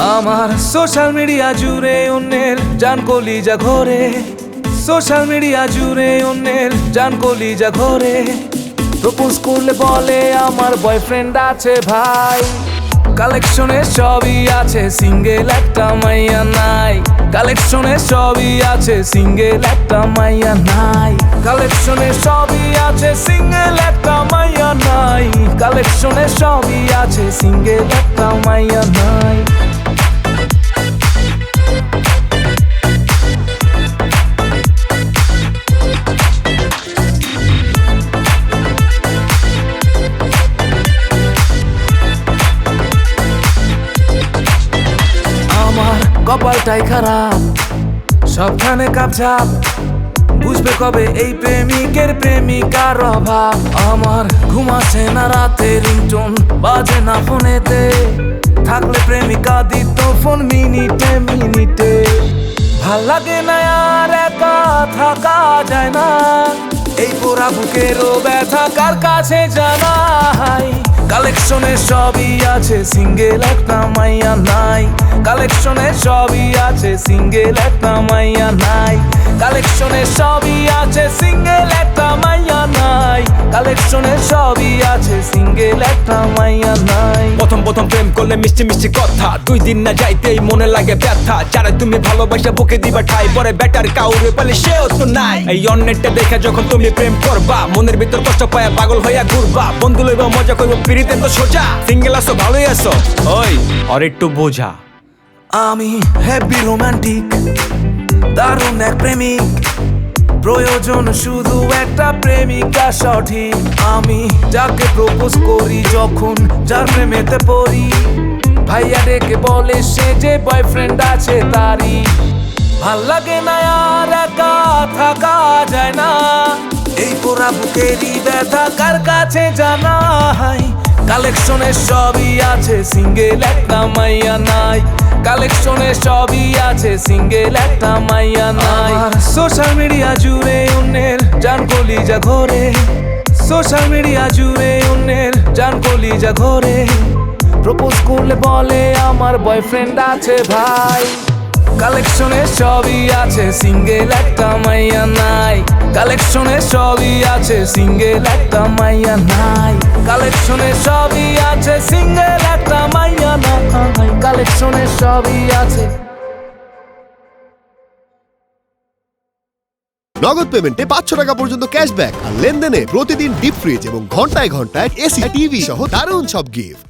আমার social media জুড়ে অন্যের জান কলিজা ঘরে। সোশ্যাল মিডিয়া জুড়ে অন্যের জান কলিজা ঘরে। প্রপোজ করলে বলে আমার বয়ফ্রেন্ড আছে ভাই। কালেকশনে সবই আছে সিঙ্গেল একটা মাইয়া নাই। কালেকশনে সবই আছে সিঙ্গেল একটা মাইয়া নাই। কালেকশনে সবই আছে সিঙ্গেল একটা মাইয়া নাই। কালেকশনে সবই আছে সিঙ্গেল একটা মাইয়া নাই। কপালটাই খারাপ, সবখানে কাপঝাপ। বুঝবে কবে এই প্রেমিকের প্রেমিকার অভাব। আমার ঘুমাচ্ছে না রাতে রিংটোন, বাজে না ফোনেতে। থাকলে প্রেমিকা দিত ফোন মিনিটে মিনিটে। ভালো লাগে না আর একা থাকা যায় না। এই পোড়া বুকেরও ব্যথা কার কাছে জানাই? কালেকশনে সবই আছে, সিঙ্গেল একটা মাইয়া নাই কালেকশনে সবই আছে সিঙ্গেল একটা মাইয়া নাই। কালেকশনে সবই আছে সিঙ্গেল একটা মাইয়া নাই। কালেকশনে সবই আছে সিঙ্গেল একটা মাইয়া নাই। প্রথম প্রথম প্রেম করলে মিষ্টি মিষ্টি কথা দুই দিন না যাইতেই মনে লাগে ব্যথা। যারা তুমি ভালোবাসা বুকে দিবা ঠাই পরে বেটার কাউরে পালে সেও তো নাই। এই অন্যেরটা দেখে যখন তুমি প্রেম করবা মনের ভিতর কষ্ট পায়া পাগল হইয়া ঘুরবা। বন্ধু লইবা মজা করব পিড়িতে তো সোজা। সিঙ্গেল আসো ভালোই আসো ওই আর একটু বোঝা। আমি হ্যাপি রোমান্টিক দারুণ এক প্রেমিক। প্রয়োজন শুধু একটা প্রেমিকা সঠিক। আমি যাকে প্রপোজ করি যখন যার প্রেমেতে পড়ি। ভাইয়া ডেকে বলে সে যে বয়ফ্রেন্ড আছে তারই। ভালো লাগে না আর একা থাকা যায় না। এই পোড়া বুকেরই ব্যথা কার কাছে জানাই? কালেকশনে সবই আছে, সিঙ্গেল একটা মাইয়া নাই। কালেকশনে সবই আছে, সিঙ্গেল একটা মাইয়া নাই। সোশ্যাল মিডিয়া জুড়ে অন্যের জান কলিজা ঘরে সোশ্যাল মিডিয়া জুড়ে অন্যের জান কলিজা ঘরে প্রপোজ করলে বলে, আমার বয়ফ্রেন্ড আছে ভাই। কালেকশনে সবই আছে সিঙ্গেল একটা মাইয়া নাই। কালেকশনে সবই আছে সিঙ্গেল একটা মাইয়া নাই। কালেকশনে সবই আছে সিঙ্গেল একটা মাইয়া নাই। কালেকশনে সবই আছে। নগদ পেমেন্টে পাঁচশো টাকা পর্যন্ত ক্যাশব্যাক আর লেনদেনে প্রতিদিন ডিপ ফ্রিজ এবং ঘন্টায় ঘন্টায় এসি টিভি সহ দারুণ সব গিফট